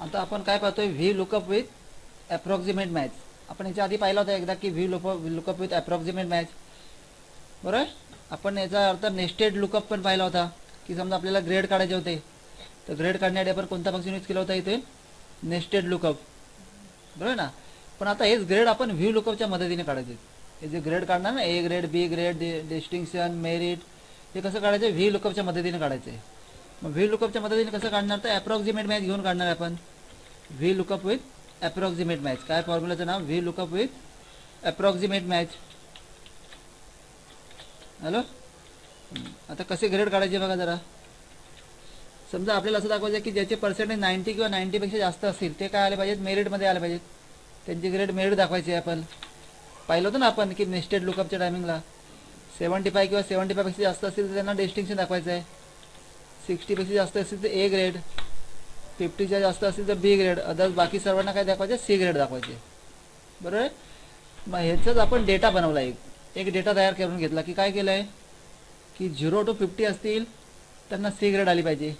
आता आपण काय पाहतोय V lookup with approximate match आपण याच्या आधी पाहिला होता एकदा की V lookup lookup with approximate match बरोबर? आपण याचा अर्थ नेस्टेड लुकअप पण पाहिला होता की समजा आपल्याला ग्रेड काढायचे होते. तर ग्रेड काढण्यासाठी आपण कोणता फंक्शन यूज केला होता इथे? नेस्टेड लुकअप बरोबर ना? पण आता हेच ग्रेड आपण व्ह्यू लुकअपच्या मदतीने काढायचे. हे जे ग्रेड काढणार ना A grade B grade distinction merit हे कसं काढायचं? व्ही लुकअपच्या मदतीने काढायचं. आहे मग व्ही लुकअपच्या मदतीने कसं काढणार? तर ॲप्रॉक्झिमेट मॅच घेऊन काढणार आहे आपण. V lookup with approximate match काय फॉर्म्युलाचं नाव? V lookup with approximate match hello आता कसे ग्रेड काढायचे बघा जरा. समजा आपल्याला असं दाखवायचं आहे की ज्याचे पर्सेंटेज नाईन्टी किंवा नाईन्टीपेक्षा जास्त असतील ते काय आले पाहिजेत? मेरिटमध्ये आले पाहिजेत. त्यांची ग्रेड मेरिट दाखवायची आहे आपण. पाहिलं होतं ना आपण की नेस्टेड लुकअपच्या टायमिंगला सेवन्टी फाय किंवा सेवन्टी फायपेक्षा जास्त असतील तर त्यांना डिस्टिंक्शन दाखवायचं आहे. सिक्स्टीपेक्षा जास्त असतील तर ए ग्रेड फिफ्टीच्या जास्त असतील तर बी ग्रेड. अदर्स बाकी सर्वांना काय दाखवायचे? सी ग्रेड दाखवायचे. बरोबर आहे? मग ह्याचाच आपण डेटा बनवला. एक एक डेटा तयार करून घेतला की काय केलं आहे की झिरो टू फिफ्टी असतील त्यांना सी ग्रेड आली पाहिजे.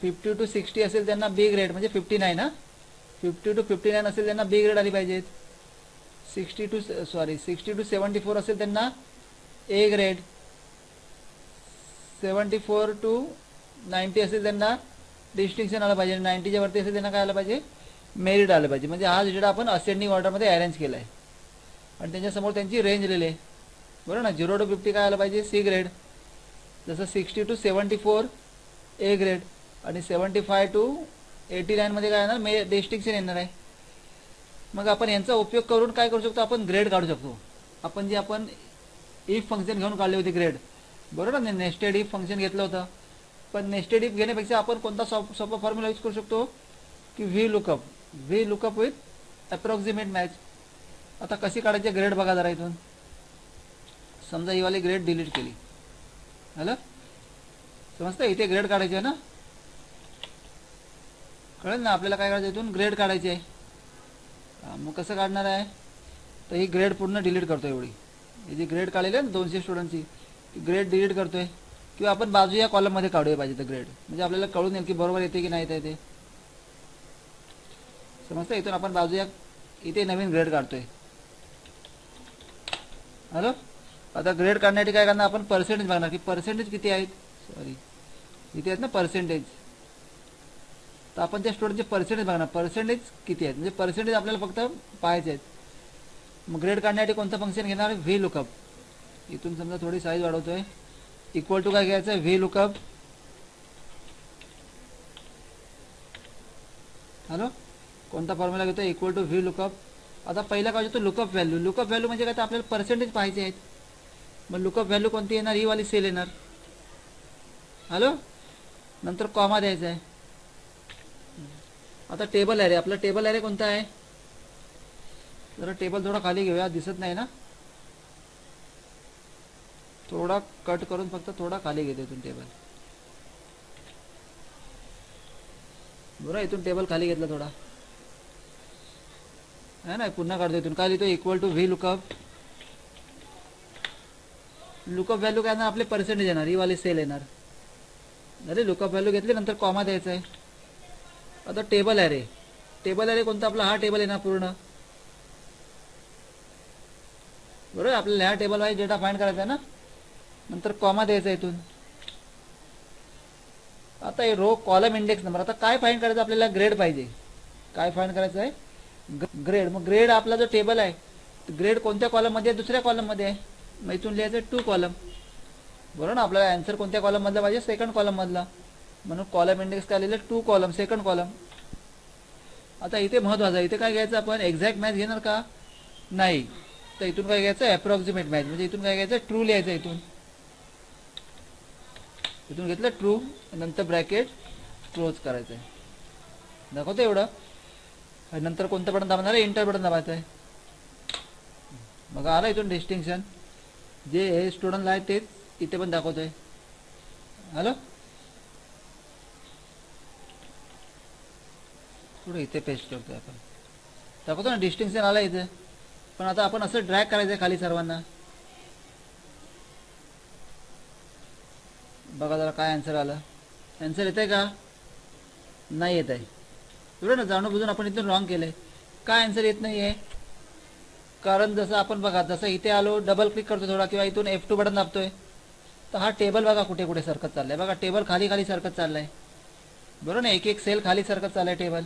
फिफ्टी टू सिक्स्टी असेल त्यांना बी ग्रेड. म्हणजे फिफ्टी नाईन हां? फिफ्टी टू फिफ्टी नाईन असेल त्यांना बी ग्रेड आली पाहिजेत. Sixty to sorry sixty to seventy four असेल त्यांना A grade. Seventy four to ninety असेल त्यांना डिस्टिंक्शन आलं पाहिजे. नाईन्टीच्या वरती असेल त्यांना काय आलं पाहिजे? मेरिट आलं पाहिजे. म्हणजे हा डेटा आपण असेंडिंग ऑर्डरमध्ये अरेंज केला आहे आणि त्यांच्यासमोर त्यांची रेंज लिहिली. आहे बरोबर ना? झिरो टू फिफ्टी काय आलं पाहिजे? सी ग्रेड जसं sixty to seventy four A grade आणि सेवन्टी फाय टू एटी नाईनमध्ये काय येणार? मे डिस्टिंक्शन येणार आहे. मग आपण यांचा उपयोग करून काय करू शकतो? आपण ग्रेड काढू शकतो. आपण जे आपण इफ फंक्शन घेऊन काढले होते ग्रेड बरोबर ना? नेस्टेड इफ फंक्शन घेतलं होतं. पण नेस्टेड इफ घेण्यापेक्षा आपण कोणता सॉप सोपा फॉर्म्युला यूज करू शकतो? की V lookup V lookup with approximate match आता कशी काढायची ग्रेड बघा जरा इथून. समजा ही वाली ग्रेड डिलीट केली. हॅलो समजतं इथे ग्रेड काढायची आहे ना? कळेल ना आपल्याला काय काढायचं इथून? ग्रेड काढायची आहे. मग कसं काढणार आहे? तर ही ग्रेड पूर्ण डिलीट करतो एवढी. ही जी ग्रेड काढलेली आहे ना दोनशे स्टुडंटची ग्रेड डिलीट करतोय किंवा आपण बाजू या कॉलममध्ये काढूया पाहिजे तर ग्रेड म्हणजे आपल्याला कळून येईल की बरोबर येते की नाही येते ते. समजतं इथून आपण बाजू या इथे नवीन ग्रेड काढतोय. हॅलो? आता ग्रेड काढण्यासाठी काय करणार आपण पर्सेंटेज बघणार. की पर्सेंटेज किती आहेत? सॉरी इथे आहेत ना पर्सेंटेज तर आपण त्या स्टुडंटचे पर्सेंटेज बघणार. पर्सेंटेज किती आहेत? म्हणजे पर्सेंटेज आपल्याला फक्त पाहायचे आहेत. मग ग्रेड काढण्यासाठी कोणतं फंक्शन घेणार? व्ही लुकअप इथून समजा थोडी साईज वाढवतोय. इक्वल टू काय घ्यायचं आहे व्ही लुकअप हॅलो कोणता फॉर्म्युला घेतो इक्वल टू व्ही लुकअप आता पहिला काय होतो लुकअप व्हॅल्यू लुकअप व्हॅल्यू म्हणजे काय? तर आपल्याला पर्सेंटेज पाहिजे आहेत. मग लुकअप व्हॅल्यू कोणती येणार? ही वाली सेल येणार. हॅलो नंतर कॉमा द्यायचा आहे आता टेबल ॲरे आपला टेबल ॲरे कोणता आहे? जरा टेबल थोडा खाली घेऊया. दिसत नाही ना? थोडा कट करून फक्त थोडा खाली घेतो इथून टेबल बरं इथून टेबल खाली घेतला थोडा. नाही ना पुन्हा काढतो इथून. काय लिहितो equal to V lookup lookup value काय ना आपले पर्सेंटेज येणार. ही वाली सेल येणार. अरे लुकअप व्हॅल्यू घेतली नंतर कॉमा द्यायचा आहे. आता टेबल आहे रे टेबल आहे रे कोणता आपला? हा टेबल येणार पूर्ण. बरोबर आपल्याला ह्या टेबल वाईज डेटा फाइंड करायचा आहे ना? नंतर कॉमा द्यायचा इथून. आता हे रो कॉलम इंडेक्स नंबर आता काय फाईन करायचं आपल्याला? ग्रेड पाहिजे. काय फाईन करायचं आहे? ग्रेड मग ग्रेड आपला जो टेबल आहे ग्रेड कोणत्या कॉलममध्ये आहे? दुसऱ्या कॉलममध्ये आहे. मग इथून लिहायचं टू कॉलम बरोबर ना? आपल्याला अँसर कोणत्या कॉलममधला पाहिजे? सेकंड कॉलममधला म्हणून कॉलम इंडेक्स काय लिहिलं? टू कॉलम सेकंड कॉलम आता इथे महत्वाचं आहे. इथे काय घ्यायचं आपण? एक्झॅक्ट मॅच घेणार का? नाही. तर इथून काय घ्यायचं? अप्रॉक्सिमेट मॅच म्हणजे इथून काय घ्यायचं? ट्रू लिहायचं इथून. इथून घेतलं ट्रू नंतर ब्रॅकेट क्लोज करायचं आहे दाखवतो एवढं नंतर कोणतं बटन दाबणार आहे? इंटर बटन दाबायचं आहे. मग आलं इथून डिस्टिंक्शन जे हे स्टुडंटला आहेत तेच इथे पण दाखवतो आहे हॅलो? थोडं इथे पेस्ट करतोय आपण. दाखवतो ना डिस्टिंक्शन आलं इथे. पण आता आपण असं ड्रॅग करायचं आहे खाली सर्वांना. बघा जरा काय आन्सर आलं. आन्सर येत आहे का? नाही येत आहे एवढं ना जाणून बुजून आपण इथून रॉंग आहे काय आन्सर येत नाही आहे कारण जसं आपण बघा जसं इथे आलो डबल क्लिक करतो थोडा किंवा इथून एफ टू बटन दाबतोय तर हा टेबल बघा कुठे कुठे सरकत आहे बघा टेबल खाली खाली सरकत आहे बरोबर ना? एक एक सेल खाली सरकत आहे टेबल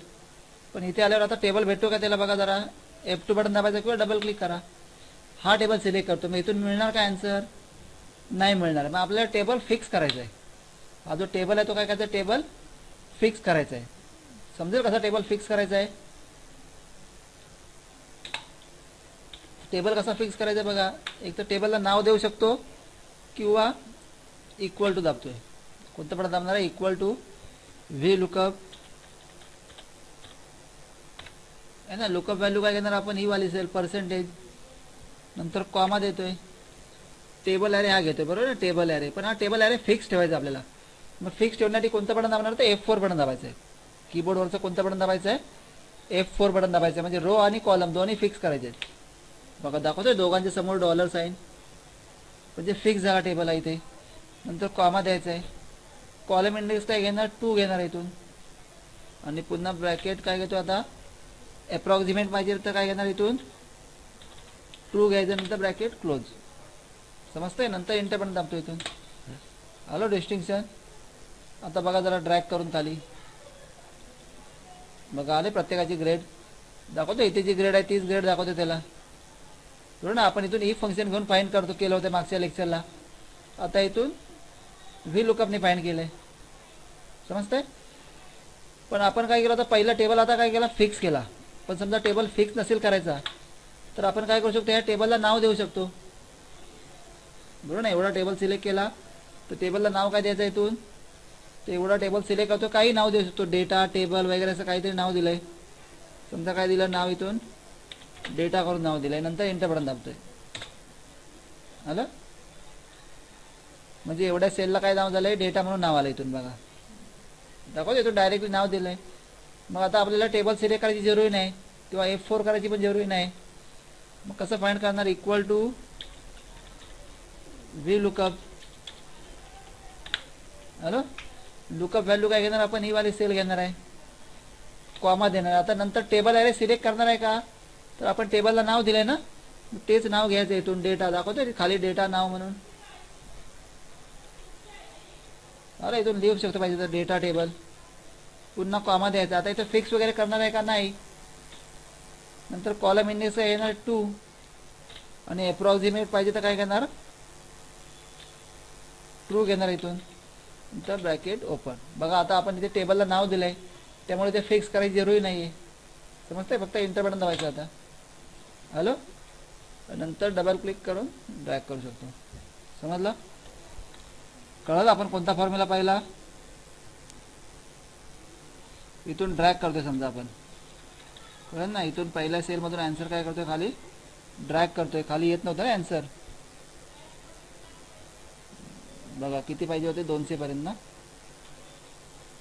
पण इथे आल्यावर आता टेबल भेटतो का त्याला बघा जरा? एफ टू बटन दाबायचं किंवा डबल क्लिक करा. हा टेबल सिलेक्ट करतो. मग इथून मिळणार काय आन्सर नाही मिळणार. मग आपल्याला टेबल फिक्स करायचं आहे हा जो टेबल आहे तो काय करायचा? टेबल फिक्स करायचा आहे समजेल कसा टेबल फिक्स करायचा आहे टेबल कसा फिक्स करायचा आहे बघा. एक तर टेबलला नाव देऊ शकतो किंवा इक्वल टू दाबतोय. कोणतं पण दाबणार आहे इक्वल टू व्ही लुकअप आहे ना? लुकअप व्हॅल्यू काय घेणार आपण? ही वाली सेल पर्सेंटेज नंतर कॉमा देतोय. टेबल ॲरे हा घेतोय बरोबर ना टेबल ॲरे पण हा टेबल ॲरे फिक्स ठेवायचा आपल्याला. मग फिक्स ठेवण्यासाठी कोणतं बटन दाबणार तर एफ फोर बटन दाबायचं आहे. कीबोर्डवरचं कोणतं बटन दाबायचं आहे? एफ फोर बटन दाबायचं आहे. म्हणजे रो आणि कॉलम दोन्ही फिक्स करायचे आहेत. बघा दाखवतोय दोघांच्या समोर डॉलर साईन म्हणजे फिक्स जागा टेबल आहे इथे. नंतर कॉमा द्यायचा आहे. कॉलम इंडेक्स काय घेणार? टू घेणार इथून. आणि पुन्हा ब्रॅकेट काय घेतो आता? अप्रॉक्झिमेट पाहिजे तर काय घेणार इथून? टू घ्यायचं नंतर ब्रॅकेट क्लोज समजतंय? नंतर इंटर पण दाबतो इथून. हॅलो डिस्टिंक्शन आता बघा जरा ड्रॅग करून खाली. बघा आले प्रत्येकाची ग्रेड. दाखवतो इथे जी ग्रेड आहे तीच ग्रेड दाखवते त्याला. बरोबर ना? आपण इथून ई फंक्शन घेऊन फाईन करतो केलं होतं मागच्या लेक्चरला आता इथून व्ही लुकअपने फाईन केलंय. समजतंय? पण आपण काय केलं होतं? पहिला टेबल आता काय केला? फिक्स केला. पण समजा टेबल फिक्स नसेल करायचा तर आपण काय करू शकतो? या टेबलला नाव देऊ शकतो. बरोबर ना एवढा टेबल सिलेक्ट केला तर टेबलला नाव काय द्यायचं इथून? तर एवढा टेबल सिलेक्ट करतो काही नाव देऊ शकतो. डेटा टेबल वगैरे असं काहीतरी नाव दिलंय. समजा काय दिलं नाव इथून? डेटा करून नाव दिलंय. नंतर एंटर बटन दाबतोय. आलं? म्हणजे एवढ्या सेलला काय नाव झालंय? डेटा म्हणून नाव आलं इथून बघा. दाखवतो इथून डायरेक्टली नाव दिलंय. मग आता आपल्याला टेबल सिलेक्ट करायची जरुरी नाही किंवा एफ फोर करायची पण जरुरी नाही. मग कसं फाईंड करणार? Equal to V lookup hello lookup value काय घेणार? आपण ही वाली सेल घेणार आहे. कॉमा देणार. आता नंतर टेबल आहे सिलेक्ट करणार आहे का? तर आपण टेबलला नाव दिलंय ना? तेच नाव घ्यायचं इथून. डेटा दाखवतोय खाली डेटा नाव म्हणून. अरे इथून लिहू शकतो पाहिजे तर डेटा टेबल पुन्हा कॉमा द्यायचा. आता इथं फिक्स वगैरे करणार आहे का? नाही. नंतर कॉलम इंडेक्स येणार टू आणि अप्रॉक्झिमेट पाहिजे तर काय घेणार? ट्रू घेणार इथून. नंतर ब्रॅकेट ओपन बघा आता आपण इथे टेबलला नाव दिलं आहे त्यामुळे ते फिक्स करायची जरुरी नाही आहे समजतंय? फक्त इंटर बटन दाबायचं आता. हॅलो नंतर डबल क्लिक करून ड्रॅग करू शकतो. समजलं? कळलं आपण कोणता फॉर्म्युला पाहिला? इथून ड्रॅग करतोय समजा आपण. कळलं ना? इथून पहिल्या सेलमधून आन्सर काय करतोय खाली? ड्रॅग करतोय. खाली येत नव्हतं ना आन्सर बघा किती पाहिजे होते? दोनशे पर्यंत ना?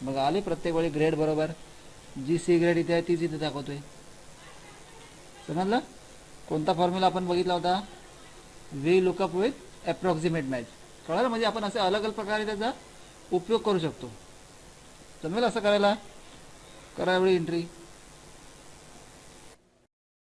बघा आले प्रत्येक वेळी ग्रेड बरोबर. जी सी ग्रेड इथे आहे तीच इथे दाखवतोय. समजलं? कोणता फॉर्म्युला आपण बघितला होता? V lookup with approximate match कळलं? म्हणजे आपण असे अलग अलग प्रकारे त्याचा उपयोग करू शकतो. जमेल असं करायला? करा एवढी एंट्री